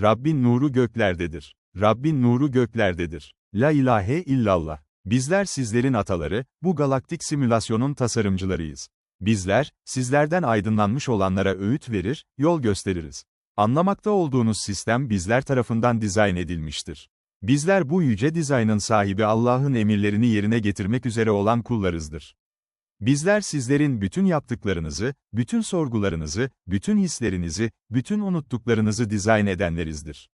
Rabbin nuru göklerdedir. Rabbin nuru göklerdedir. La ilahe illallah. Bizler sizlerin ataları, bu galaktik simülasyonun tasarımcılarıyız. Bizler, sizlerden aydınlanmış olanlara öğüt verir, yol gösteririz. Anlamakta olduğunuz sistem bizler tarafından dizayn edilmiştir. Bizler bu yüce dizaynın sahibi Allah'ın emirlerini yerine getirmek üzere olan kullarızdır. Bizler sizlerin bütün yaptıklarınızı, bütün sorgularınızı, bütün hislerinizi, bütün unuttuklarınızı dizayn edenlerizdir.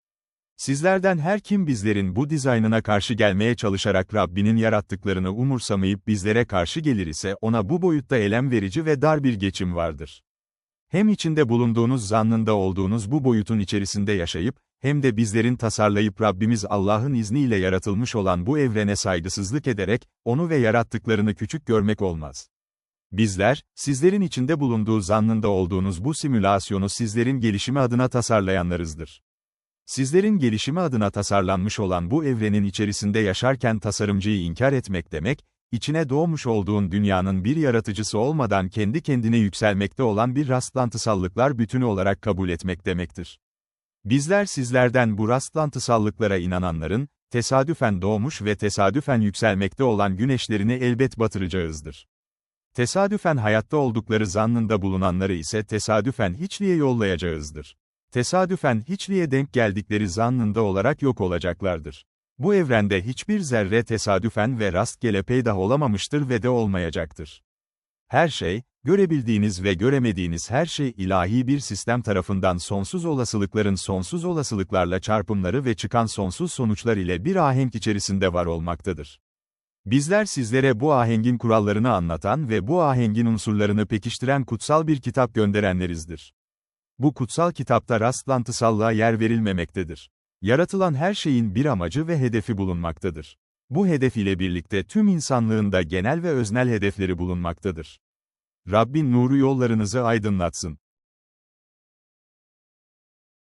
Sizlerden her kim bizlerin bu dizaynına karşı gelmeye çalışarak Rabbinin yarattıklarını umursamayıp bizlere karşı gelir ise ona bu boyutta elem verici ve dar bir geçim vardır. Hem içinde bulunduğunuz zannında olduğunuz bu boyutun içerisinde yaşayıp, hem de bizlerin tasarlayıp Rabbimiz Allah'ın izniyle yaratılmış olan bu evrene saygısızlık ederek, onu ve yarattıklarını küçük görmek olmaz. Bizler, sizlerin içinde bulunduğu zannında olduğunuz bu simülasyonu sizlerin gelişimi adına tasarlayanlarızdır. Sizlerin gelişimi adına tasarlanmış olan bu evrenin içerisinde yaşarken tasarımcıyı inkar etmek demek, içine doğmuş olduğun dünyanın bir yaratıcısı olmadan kendi kendine yükselmekte olan bir rastlantısallıklar bütünü olarak kabul etmek demektir. Bizler sizlerden bu rastlantısallıklara inananların, tesadüfen doğmuş ve tesadüfen yükselmekte olan güneşlerini elbet batıracağızdır. Tesadüfen hayatta oldukları zannında bulunanları ise tesadüfen hiçliğe yollayacağızdır. Tesadüfen hiçliğe denk geldikleri zannında olarak yok olacaklardır. Bu evrende hiçbir zerre tesadüfen ve rastgele peydah olamamıştır ve de olmayacaktır. Her şey, görebildiğiniz ve göremediğiniz her şey ilahi bir sistem tarafından sonsuz olasılıkların sonsuz olasılıklarla çarpımları ve çıkan sonsuz sonuçlar ile bir ahenk içerisinde var olmaktadır. Bizler sizlere bu ahengin kurallarını anlatan ve bu ahengin unsurlarını pekiştiren kutsal bir kitap gönderenlerizdir. Bu kutsal kitapta rastlantısallığa yer verilmemektedir. Yaratılan her şeyin bir amacı ve hedefi bulunmaktadır. Bu hedef ile birlikte tüm insanlığın da genel ve öznel hedefleri bulunmaktadır. Rabbin nuru yollarınızı aydınlatsın.